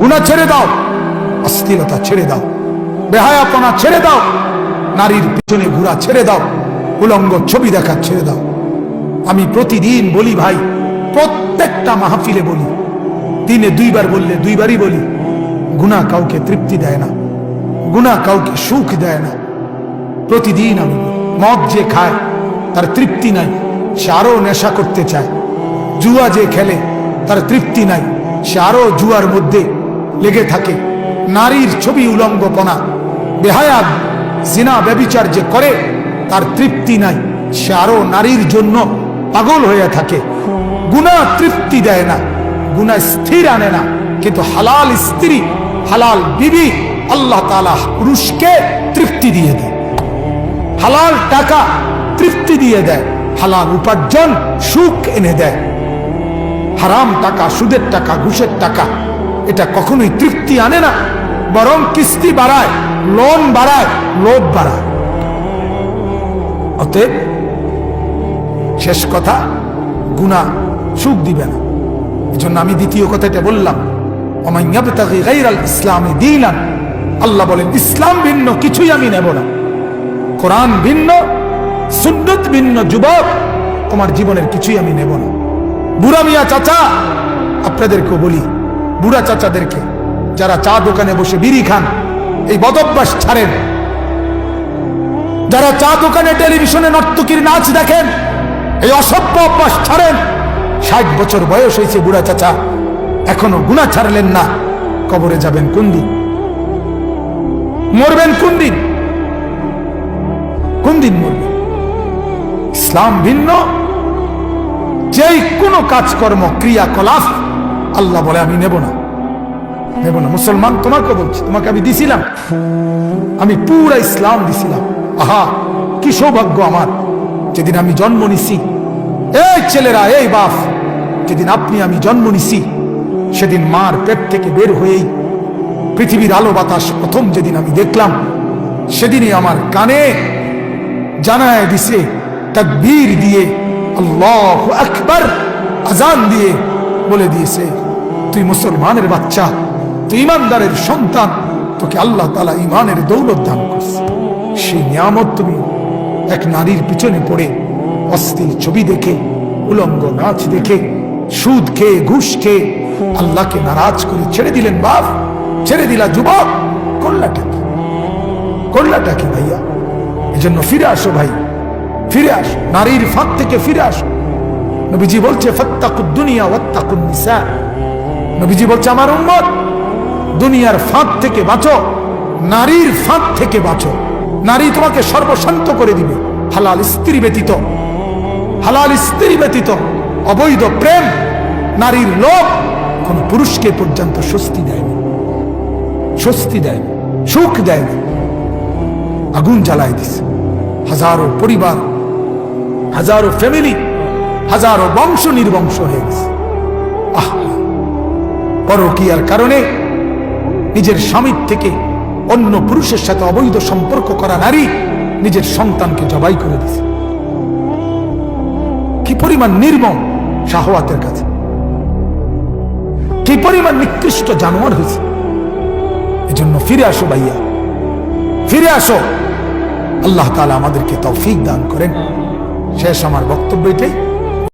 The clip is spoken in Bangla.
গুণা ছেড়ে দাও অস্থিরতা ছেড়ে দাও, বেহায়াপনা ছেড়ে দাও, নারীর পিছনে ঘোরা ছেড়ে দাও, উলঙ্গ ছবি দেখা ছেড়ে দাও। আমি প্রতিদিন বলি ভাই, প্রত্যেকটা মাহফিলে বলি, দিনে দুইবার বললে দুইবারই বলি, গুণা কাউকে তৃপ্তি দেয় না, গুণা কাউকে সুখ দেয় না। প্রতিদিন আমি মদ যে খায়, তার তৃপ্তি নাই, সে আরও নেশা করতে চায়, জুয়া যে খেলে, তার তৃপ্তি নাই, সে আরও জুয়ার মধ্যে লেগে থাকে। নারীর ছবি উলঙ্গপনা। বেহায়া জিনা ব্যবিচার যে করে, তার তৃপ্তি নাই। সে আরও নারীর জন্য পাগল হয়ে থাকে। গুণা তৃপ্তি দেয় না। গুণা স্থির আনে না। কিন্তু হালাল স্ত্রী, হালাল বিবি, আল্লাহ তালা পুরুষকে তৃপ্তি দিয়ে দেয়। হালাল টাকা তৃপ্তি দিয়ে দেয়। হালাল উপার্জন সুখ এনে দেয়। হারাম টাকা, সুদের টাকা, ঘুষের টাকা এটা কখনোই তৃপ্তি আনে না, বরং কিস্তি বাড়ায়, লোন বাড়ায়, লোভ বাড়ায়। অতএব শেষ কথা গুণা সুখ দিবে না। এজন্য আমি দ্বিতীয় কথাটা বললাম ইসলামী দিলান আল্লাহ বলেন, ইসলাম ভিন্ন, কিছুই আমি নেব না। কোরআন ভিন্ন, সুন্নত ভিন্ন, যুবক, তোমার জীবনের কিছুই আমি নেব না। বুড়া মিয়া চাচা, আপনাদেরকেও বলি বুড়া চাচাদেরকে, যারা চা দোকানে বসে বিড়ি খান, এই বদভ্যাস ছাড়েন। যারা চা দোকানে টেলিভিশনে নর্তকীর নাচ দেখেন, এই অসভ্য অভ্যাস ছাড়েন। ষাট বছর বয়স হয়েছে বুড়া চাচা, এখনও গুণা ছাড়লেন না। কবরে যাবেন কোন দিন? মরবেন কোন দিন? কোন দিন মরবেন? ইসলাম ভিন্ন? যেই কোনো কাজকর্ম, ক্রিয়াকলাপ আল্লাহ বলে, আমি নেব না। নেব না। মুসলমান, তোমাকে বলছি, তোমাকে আমি দিছিলাম। আমি পুরা ইসলাম দিছিলাম। আহা, কি সৌভাগ্য আমার। যেদিন আমি জন্ম নিছি, এই ছেলেরা, এই বাপ, যেদিন আপনি আমি জন্ম নিছি, সেদিন মার পেট থেকে বের হয়েই পৃথিবীর আলো বাতাস প্রথম যেদিন আমি দেখলাম, সেদিনই আমার কানে জানায় দিছে, তাকবীর দিয়ে আল্লাহ আকবার আজান দিয়ে বলে দিয়েছে তুই মুসলমানের বাচ্চা, তুই ইমানদারের সন্তান, তোকে আল্লাহ তালা ইমানের দৌলত দান করছে। সেই নিয়ামত তুমি এক নারীর পিছনে পড়ে অস্থির ছবি দেখে, উলঙ্গ নাচ দেখে, সুদ খেয়ে, ঘুষ খেয়ে আল্লাহকে নারাজ করে ছেড়ে দিলেন বাপ, ছেড়ে দিলা যুবক, করলাটা কি? করলাটা কি ভাইয়া? এই জন্য ফিরে আসো ভাই, ফিরে আসো, নারীর ফাঁক থেকে ফিরে আসো। নবীজি বলছে, ফত্তাকুদ দুনিয়া ওয়াত্তাকুন নিসা। নবীজি বলছে, আমার উম্মত, দুনিয়ার ফাঁক থেকে বাঁচো, নারীর ফাঁক থেকে বাঁচো। নারী তোমাকে সর্বশান্ত করে দিবে। হালাল স্ত্রী ব্যতীত, হালাল স্ত্রী ব্যতীত অবৈধ প্রেম, নারীর লোভ কোন পুরুষকে পর্যন্ত স্বস্তি দেয়নি। স্বস্তি দেয়নি, সুখ দেয়নি। আগুন জ্বালায় দিছে। হাজারো পরিবার, হাজারো ফ্যামিলি হাজারো বংশ নির্বংশ হয়ে গেছে। আহ! পরকিয়ার কারণে নিজের স্বামীর থেকে অন্য পুরুষের সাথে অবৈধ সম্পর্ক করা নারী নিজের সন্তানকে জবাই করে দিছে কি পরিমাণ নির্মম শাহওয়াতের কাছে। কি পরিমাণ নিকৃষ্ট জানোয়ার হয়েছে। এজন্য ফিরে আসো ভাইয়া। ফিরে আসো। আল্লাহ তালা আমাদেরকে তৌফিক দান করেন। শেষ আমার বক্তব্য এটাই।